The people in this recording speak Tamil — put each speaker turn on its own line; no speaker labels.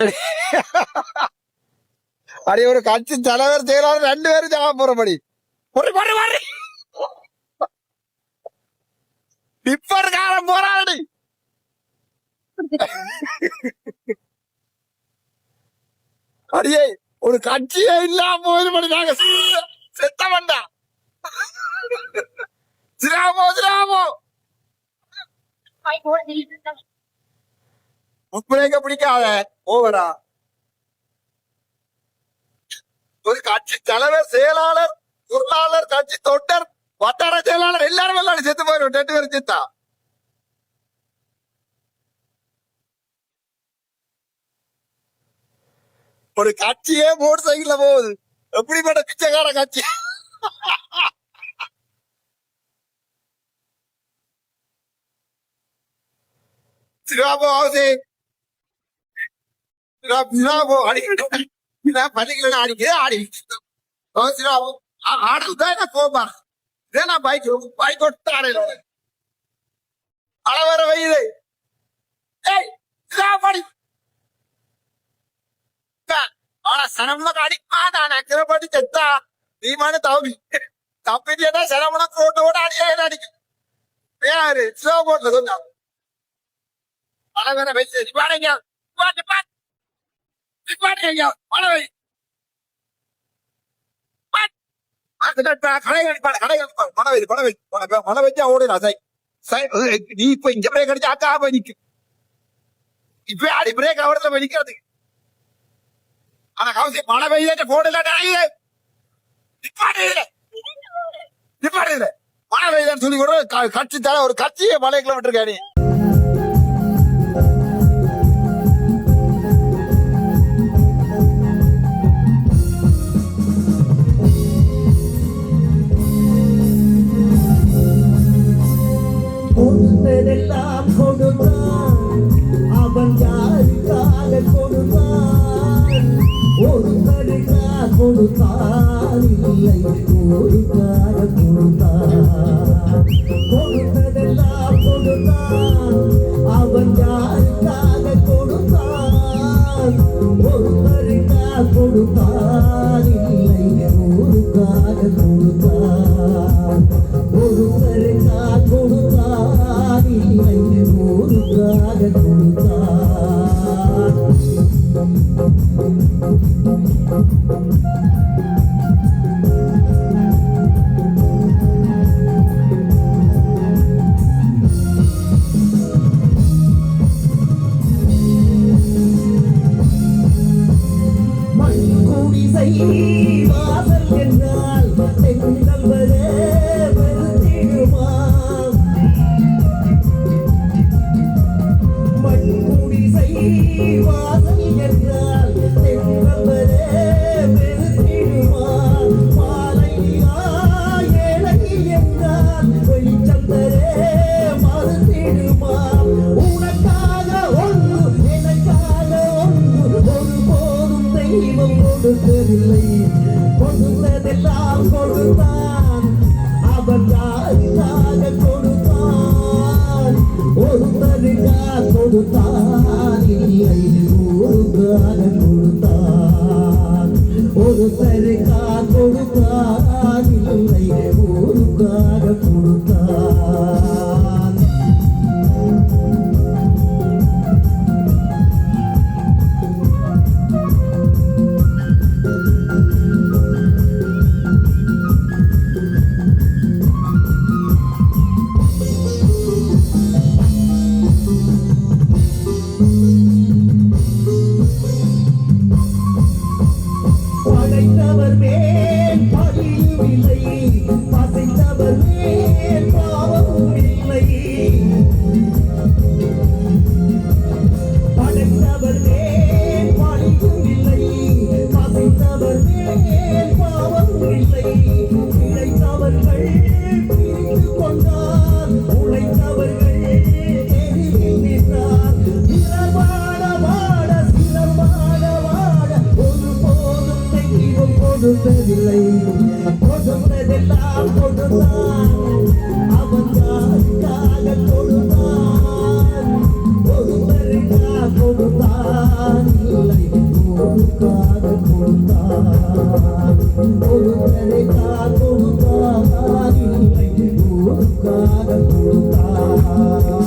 அடி ஒரு கட்சி தலைவர் செயலாளர் ரெண்டு பேரும் ஜாம போறபடி டிப்பர் காரம் போறாடி அடியே ஒரு கட்சியே இல்லாம போயிருபடி நாங்க செத்த வேண்டாம் சிராமோ சிராமோ. முப்பரேங்க பிடிக்காத. ஓவரா? ஒரு கட்சி தலைவர் செயலாளர் பொருளாளர் கட்சி தொண்டர் வட்டார செயலாளர் எல்லாரும் எல்லாம் செத்து போயிடும் ரெண்டு பேரும் செத்தா? ஒரு கட்சியே மோட்டர் சைக்கிள்ல போகுது. எப்படிப்பட்ட பிச்சைக்கார கட்சி? சிவாபு ஹவுசி பள்ளிகளை அடிக்குது ஆடி ஆடுதான் போமா இதே நான் பைக் பைக் ஒட்டு ஆடையில அளவர வயது ஏய் சிவாபடி ஆனா சனமுனக்கு அடிக்காதான் அக்கிரப்பட்டு செத்தா நீ தம்பி தம்பிட்டா சனமுனக்கு போட்டு கூட அடியா அடிக்கும் யாரு சிவா போட்டு சொன்னா அளவர வயசு பாருங்க பாட்டு பாட்டு நீ இப்ப இங்க பிரேக் அடிச்சா அக்கா போய் இப்ப அடி பிரேக் அவரத்துல போய் ஆனா கவசி மழை பெய்யாட்ட போடல நிப்பாடு நிப்பாடு மழை பெய்யுதான்னு சொல்லி கூட க- கட்சி தர ஒரு கட்சியே மலை கிலோமீட்டர் இருக்கா நீ
கொடுத்ததெல்லாம் கொடுத்தான் அவன் யாருக்காக கொடுத்தான் ஒரு கடுக்கா கொடுத்தான் இல்லை ஒருக்காக கொடுத்தான் கொடுத்ததெல்லாம் கொடுத்தான் அவன் யாருக்காக கொடுத்தான் ஒரு கடுக்கா கொடுத்தான் வாசல் என்றால் தென்றல் வர அவன் யாருக்காக கொடுத்தான் கொடுத்ததில்லை கொடுத்ததெல்லாம் கொடுத்தான் அவன் யாருக்காக கொடுத்தான் ஒருவருக்காக கொடுத்தான் Oh.